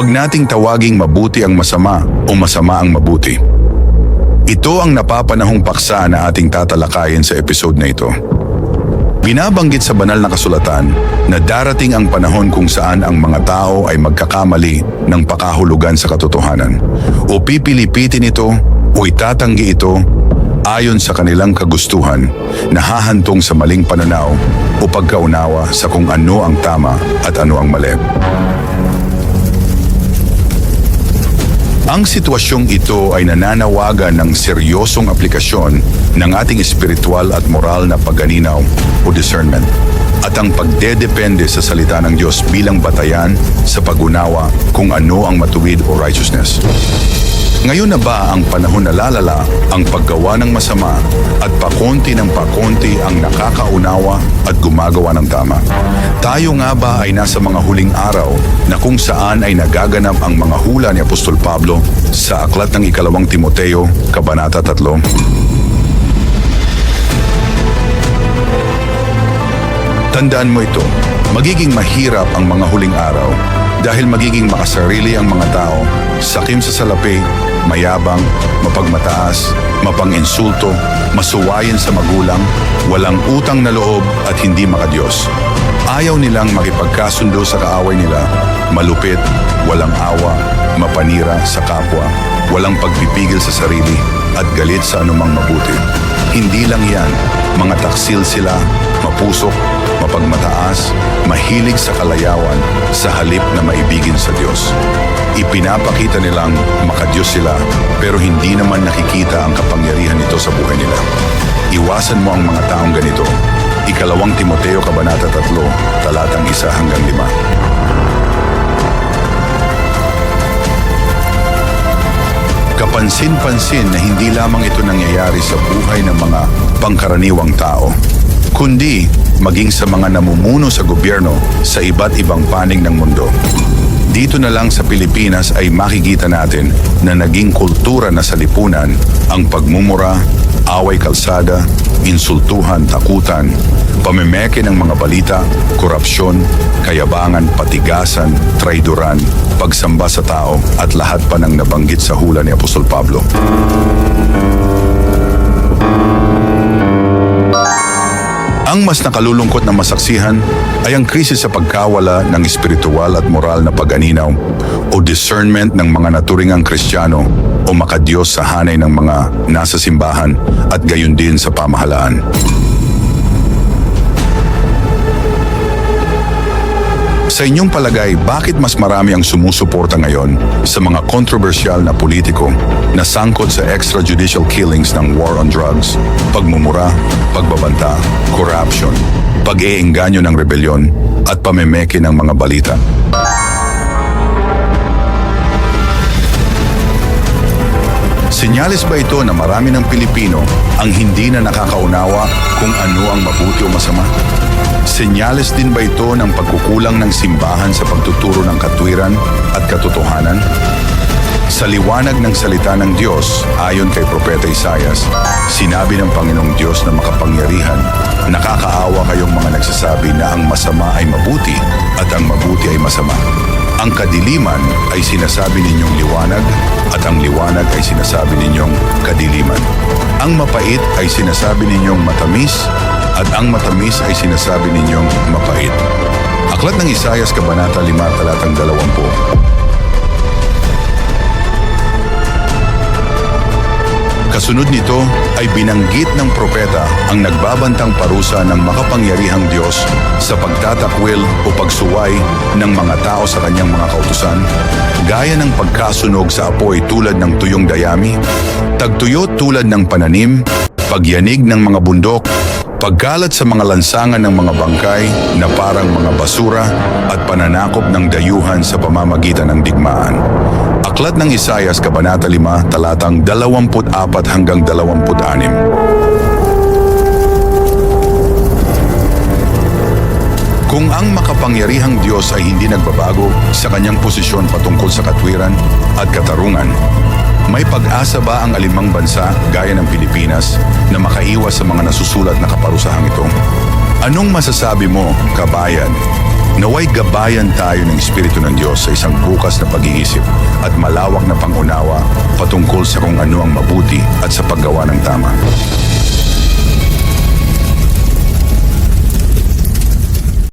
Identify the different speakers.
Speaker 1: Huwag nating tawaging mabuti ang masama o masama ang mabuti. Ito ang napapanahong paksa na ating tatalakayin sa episode na ito. Binabanggit sa banal na kasulatan na darating ang panahon kung saan ang mga tao ay magkakamali ng pakahulugan sa katotohanan o pipilipitin ito o itatanggi ito ayon sa kanilang kagustuhan na hahantong sa maling pananaw o pagkaunawa sa kung ano ang tama at ano ang mali. Ang sitwasyong ito ay nananawagan ng seryosong aplikasyon ng ating espiritual at moral na pagganinaw o discernment at ang pagdedepende sa salita ng Diyos bilang batayan sa pag-unawa kung ano ang matuwid o righteousness. Ngayon na ba ang panahon na lalala ang paggawa ng masama at pakonti ng pakonti ang nakakaunawa at gumagawa ng tama? Tayo nga ba ay nasa mga huling araw na kung saan ay nagaganap ang mga hula ni Apostol Pablo sa aklat ng ikalawang Timoteo, Kabanata 3? Tandaan mo ito, magiging mahirap ang mga huling araw dahil magiging makasarili ang mga tao, sakim sa salapi, mayabang, mapagmataas, mapang-insulto, masuwayin sa magulang, walang utang na loob at hindi makadiyos. Ayaw nilang makipagkasundo sa kaaway nila, malupit, walang awa, mapanira sa kapwa, walang pagpipigil sa sarili at galit sa anumang mabuti. Hindi lang yan, mga taksil sila, mapusok, mapagmataas, mahilig sa kalayawan sa halip na maibigin sa Diyos. Ipinapakita nilang makadiyos sila pero hindi naman nakikita ang kapangyarihan nito sa buhay nila. Iwasan mo ang mga taong ganito. Ikalawang Timoteo Kabanata 3, talatang 1 hanggang 5. Kapansin-pansin na hindi lamang ito nangyayari sa buhay ng mga pangkaraniwang tao, kundi maging sa mga namumuno sa gobyerno sa iba't ibang panig ng mundo. Dito na lang sa Pilipinas ay makikita natin na naging kultura na sa lipunan ang pagmumura, away kalsada, insultuhan, takutan, pamemeke ng mga balita, korupsyon, kayabangan, patigasan, traidoran, pagsamba sa tao at lahat pa ng nabanggit sa hula ni Apostol Pablo. Ang mas nakalulungkot na masaksihan ay ang krisis sa pagkawala ng espiritual at moral na pag-aninaw o discernment ng mga naturingang kristyano o makadiyos sa hanay ng mga nasa simbahan at gayon din sa pamahalaan. Sa inyong palagay, bakit mas marami ang sumusuporta ngayon sa mga kontrobersyal na politiko na sangkot sa extrajudicial killings ng war on drugs, pagmumura, pagbabanta, corruption, pag-eengganyo ng rebelyon, at pamemeke ng mga balita? Senyales ba ito na marami ng Pilipino ang hindi na nakakaunawa kung ano ang mabuti o masama? Senyales din ba ito ng pagkukulang ng simbahan sa pagtuturo ng katwiran at katotohanan? Sa liwanag ng salita ng Diyos, ayon kay Propeta Isayas, sinabi ng Panginoong Diyos na makapangyarihan, nakakaawa kayong mga nagsasabi na ang masama ay mabuti at ang mabuti ay masama. Ang kadiliman ay sinasabi ninyong liwanag at ang liwanag ay sinasabi ninyong kadiliman. Ang mapait ay sinasabi ninyong matamis at ang matamis ay sinasabi ninyong mapait. Aklat ng Isayas Kabanata 5 talatang 20. Kasunod nito ay binanggit ng propeta ang nagbabantang parusa ng makapangyarihang Diyos sa pagtatakwil o pagsuway ng mga tao sa kanyang mga kautusan, gaya ng pagkasunog sa apoy tulad ng tuyong dayami, tagtuyo tulad ng pananim, pagyanig ng mga bundok, pagkalat sa mga lansangan ng mga bangkay na parang mga basura at pananakop ng dayuhan sa pamamagitan ng digmaan. Aklat ng Isayas, Kabanata 5, talatang 24 hanggang 26. Kung ang makapangyarihang Diyos ay hindi nagbabago sa kanyang posisyon patungkol sa katwiran at katarungan, may pag-asa ba ang alimang bansa gaya ng Pilipinas na makaiwas sa mga nasusulat na kaparusahang ito? Anong masasabi mo, kabayan? Naway gabayan tayo ng Espiritu ng Diyos sa isang bukas na pag-iisip at malawak na pangunawa patungkol sa kung ano ang mabuti at sa paggawa ng tama.